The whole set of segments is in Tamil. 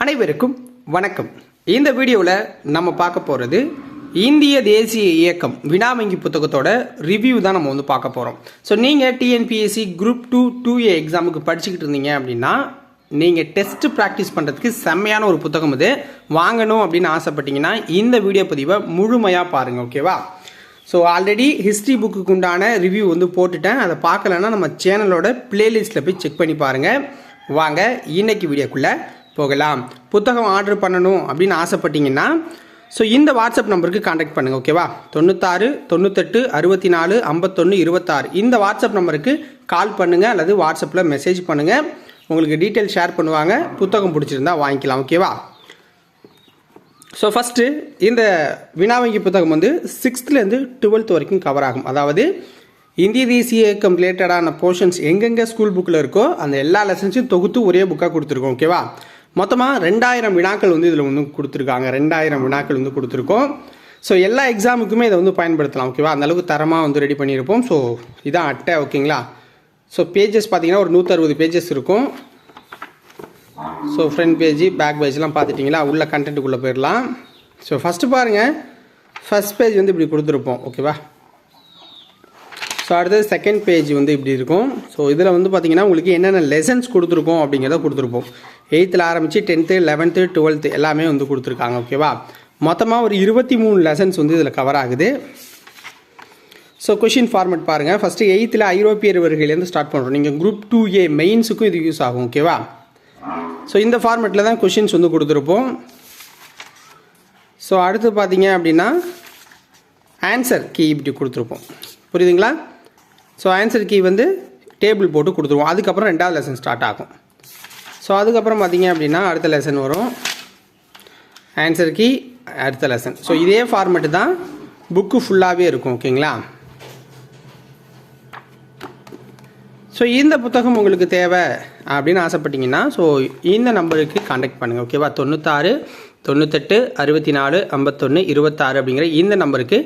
அனைவருக்கும் வணக்கம். இந்த வீடியோவில் நம்ம பார்க்க போகிறது இந்திய தேசிய இயக்கம் வினாவங்கி புத்தகத்தோட ரிவ்யூ தான் நம்ம வந்து பார்க்க போகிறோம் ஸோ நீங்கள் TNPSC group two two A எக்ஸாமுக்கு படிச்சுக்கிட்டு இருந்தீங்க அப்படின்னா நீங்கள் டெஸ்ட் ப்ராக்டிஸ் பண்ணுறதுக்கு செம்மையான ஒரு புத்தகம் இது. வாங்கணும் அப்படின்னு ஆசைப்பட்டீங்கன்னா இந்த வீடியோ பதிவை முழுமையாக பாருங்கள் ஓகேவா ஸோ ஆல்ரெடி ஹிஸ்ட்ரி புக்குக்கு உண்டான ரிவ்யூ வந்து போட்டுட்டேன். அதை பார்க்கலன்னா நம்ம சேனலோட பிளேலிஸ்ட்டில் போய் செக் பண்ணி பாருங்கள் வாங்க இன்னைக்கு வீடியோக்குள்ளே போகலாம். புத்தகம் ஆர்டர் பண்ணணும் அப்படின்னு ஆசைப்பட்டீங்கன்னா ஸோ இந்த வாட்ஸ்அப் நம்பருக்கு காண்டாக்ட் பண்ணுங்கள் ஓகேவா தொண்ணூத்தாறு தொண்ணூத்தெட்டு அறுபத்தி நாலு ஐம்பத்தொன்று இருபத்தாறு. இந்த வாட்ஸ்அப் நம்பருக்கு கால் பண்ணுங்கள் அல்லது வாட்ஸ்அப்பில் மெசேஜ் பண்ணுங்கள் உங்களுக்கு டீட்டெயில் ஷேர் பண்ணுவாங்க. புத்தகம் பிடிச்சிருந்தா வாங்கிக்கலாம் ஓகேவா ஸோ ஃபஸ்ட்டு இந்த வினாவங்கி புத்தகம் வந்து சிக்ஸ்த்லேருந்து டுவெல்த் வரைக்கும் கவர் ஆகும். அதாவது இந்திய தேசிய இயக்கம் ரிலேட்டடான போர்ஷன்ஸ் எங்கெங்கே ஸ்கூல் புக்கில் இருக்கோ அந்த எல்லா லெசன்ஸையும் தொகுத்து ஒரே புக்காக கொடுத்துருக்கோம் ஓகேவா மொத்தமாக ரெண்டாயிரம் வினாக்கள் வந்து இதில் வந்து கொடுத்துருக்காங்க. ரெண்டாயிரம் வினாக்கள் வந்து கொடுத்துருக்கோம். ஸோ எல்லா எக்ஸாமுக்குமே இதை வந்து பயன்படுத்தலாம் ஓகேவா அந்தளவுக்கு தரமாக வந்து ரெடி பண்ணியிருப்போம். ஸோ இதான் அட்டை ஓகேங்களா ஸோ பேஜஸ் பார்த்தீங்கன்னா ஒரு நூற்றறுபது பேஜஸ் இருக்கும். ஸோ ஃப்ரண்ட் பேஜ் பேக் பேஜ்லாம் பார்த்துட்டிங்களா உள்ள கண்டென்ட்டுக்குள்ளே போயிடலாம் ஸோ ஃபஸ்ட்டு பாருங்கள் ஃபஸ்ட் பேஜ் வந்து இப்படி கொடுத்துருப்போம் ஓகேவா ஸோ அடுத்தது செகண்ட் பேஜ் வந்து இப்படி இருக்கும். ஸோ இதில் வந்து பார்த்திங்கன்னா உங்களுக்கு என்னென்ன லெசன்ஸ் கொடுத்துருக்கோம் அப்படிங்கிறத கொடுத்துருப்போம். எயித்தில் ஆரம்பித்து டென்த்து லெவன்த்து டுவெல்த்து எல்லாமே வந்து கொடுத்துருக்காங்க ஓகேவா மொத்தமாக ஒரு இருபத்தி மூணு லெசன்ஸ் வந்து இதில் கவர் ஆகுது. ஸோ கொஷின் ஃபார்மேட் பாருங்கள் ஃபஸ்ட்டு எயித்தில் ஐரோப்பியர் வருகையிலேருந்து ஸ்டார்ட் பண்ணுறோம் நீங்கள் குரூப் டூ ஏ மெயின்ஸுக்கும் இது யூஸ் ஆகும் ஓகேவா ஸோ இந்த ஃபார்மேட்டில் தான் கொஷின்ஸ் வந்து கொடுத்துருப்போம். ஸோ அடுத்து பார்த்தீங்க அப்படின்னா ஆன்சர் கீ இப்படி கொடுத்துருப்போம். புரியுதுங்களா? ஸோ ஆன்சர் கீ வந்து டேபிள் போட்டு கொடுத்துருவோம். அதுக்கப்புறம் ரெண்டாவது லெசன் ஸ்டார்ட் ஆகும். ஸோ அதுக்கப்புறம் பார்த்தீங்க அப்படின்னா அடுத்த லெசன் வரும். ஆன்சர் கீ அடுத்த லெசன் ஸோ இதே ஃபார்மேட்டு தான் புக்கு ஃபுல்லாகவே இருக்கும் ஓகேங்களா ஸோ இந்த புத்தகம் உங்களுக்கு தேவை அப்படின்னு ஆசைப்பட்டீங்கன்னா ஸோ இந்த நம்பருக்கு காண்டாக்ட் பண்ணுங்கள் ஓகேவா தொண்ணூத்தாறு தொண்ணூத்தெட்டு அறுபத்தி நாலு ஐம்பத்தொன்று இருபத்தாறு அப்படிங்கிற இந்த நம்பருக்கு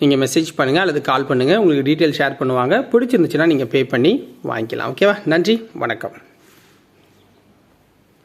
நீங்கள் மெசேஜ் பண்ணுங்கள் அல்லது கால் பண்ணுங்கள் உங்களுக்கு டீட்டெயில் ஷேர் பண்ணுவாங்க. பிடிச்சிருந்துச்சுன்னா நீங்கள் பே பண்ணி வாங்கிக்கலாம் ஓகேவா நன்றி வணக்கம்.